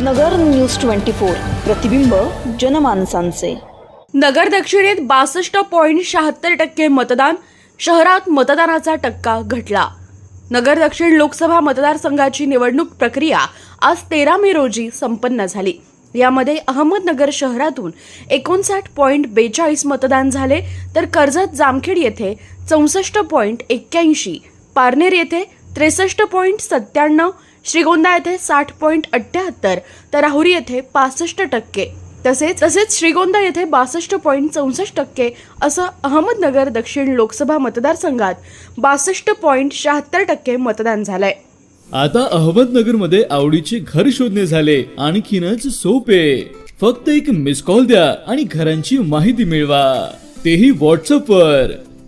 नगर news twenty four. प्रतिबिंब जनमानसांचे. नगर दक्षिणेत बासष्ट पॉईंट शहात्तर टक्के मतदान शहरात मतदानाचा टक्का घटला. नगर दक्षिण लोकसभा मतदारसंघाची निवडणूक प्रक्रिया आज तेरा मे रोजी संपन्न झाली. यामध्ये अहमदनगर शहरातून एकोणसाठ पॉईंट बेचाळीस मतदान झाले तर कर्जत जामखेड येथे चौसष्ट पॉईंट एक्क्याऐंशी पारनेर येथे त्रेसष्ट पॉईंट सत्त्याण्णव श्रीगोंदा येथे साठ पॉईंट अठ्ठ्याहत्तर तर राहुरी येथे पासष्ट टक्के. तसेच तसेच श्रीगोंदा येथे बासष्ट पॉईंट चौसष्ट टक्के असं अहमदनगर दक्षिण लोकसभा मतदारसंघात बासष्ट पॉईंट शहात्तर टक्के मतदान झालंय. आता अहमदनगरमध्ये आवडीचे घर शोधणे झाले. आणखीनच सोपे. फक्त एक मिस कॉल द्या आणि घरांची माहिती मिळवा. तेही व्हॉट्सअप वर.